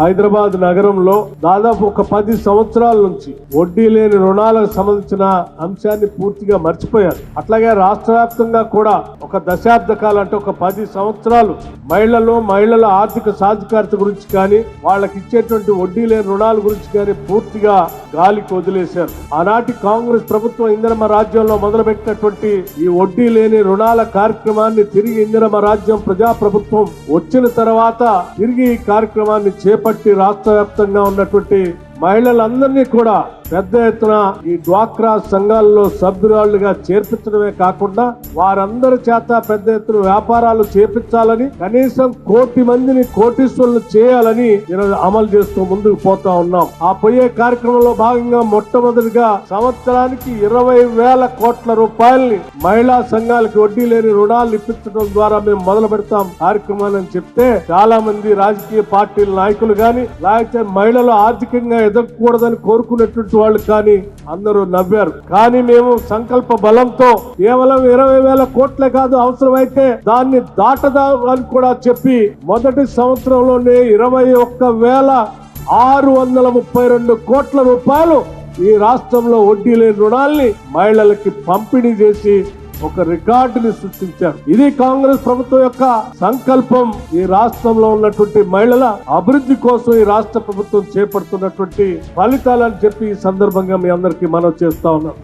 హైదరాబాద్ నగరంలో దాదాపు ఒక పది సంవత్సరాల నుంచి వడ్డీ లేని రుణాలకు సంబంధించిన అంశాన్ని పూర్తిగా మర్చిపోయారు. అట్లాగే రాష్ట్ర వ్యాప్తంగా కూడా ఒక దశాబ్ద కాలం అంటే ఒక పది సంవత్సరాలు మహిళలు మహిళల ఆర్థిక సాధికారత గురించి కానీ వాళ్ళకి ఇచ్చేటువంటి వడ్డీ లేని రుణాల గురించి కానీ పూర్తిగా గాలికి వదిలేశారు ఆనాటి కాంగ్రెస్ ప్రభుత్వం ఇందిరమ్మ రాజ్యంలో మొదలుపెట్టినటువంటి ఈ వడ్డీ లేని రుణాల కార్యక్రమాన్ని తిరిగి ఇందిరమ్మ రాజ్యం ప్రజా ప్రభుత్వం వచ్చిన తర్వాత తిరిగి ఈ కార్యక్రమాన్ని చేపట్టి రాష్ట్ర వ్యాప్తంగా ఉన్నటువంటి మహిళలందరినీ కూడా పెద్ద ఎత్తున ఈ డ్వాక్రా సంఘాల్లో సభ్యురాలుగా చేర్పించడమే కాకుండా వారందరి చేత పెద్ద ఎత్తున వ్యాపారాలు చేపించాలని కనీసం కోటి మందిని కోటీశ్వరులు చేయాలని ఈరోజు అమలు చేస్తూ ముందుకు పోతా ఉన్నాం. ఆ పోయే కార్యక్రమంలో భాగంగా మొట్టమొదటిగా సంవత్సరానికి ఇరవై వేల కోట్ల రూపాయల్ని మహిళా సంఘాలకు వడ్డీ లేని రుణాలు ఇప్పించడం ద్వారా మేము మొదలు పెడతాం. కార్యక్రమాన్ని అని చెప్తే చాలా మంది రాజకీయ పార్టీల నాయకులు గాని లేకపోతే మహిళలు ఆర్థికంగా ఎదగకూడదని కోరుకున్నటువంటి వాళ్ళు కానీ అందరూ నవ్వారు. కానీ మేము సంకల్ప బలంతో కేవలం ఇరవై వేల కోట్లే కాదు అవసరమైతే దాన్ని దాటదా అని కూడా చెప్పి మొదటి సంవత్సరంలోనే ఇరవై ఒక్క వేల ఆరు వందల ముప్పై రెండు కోట్ల రూపాయలు ఈ రాష్ట్రంలో వడ్డీ లేని రుణాల్ని మహిళలకి పంపిణీ చేసి ఒక రికార్డుని సృష్టించారు. ఇది కాంగ్రెస్ ప్రభుత్వం యొక్క సంకల్పం. ఈ రాష్ట్రంలో ఉన్నటువంటి మహిళల అభివృద్ధి కోసం ఈ రాష్ట్ర ప్రభుత్వం చేపడుతున్నటువంటి ఫలితాలని చెప్పి ఈ సందర్భంగా మీ అందరికీ మనం చేస్తా ఉన్నాం.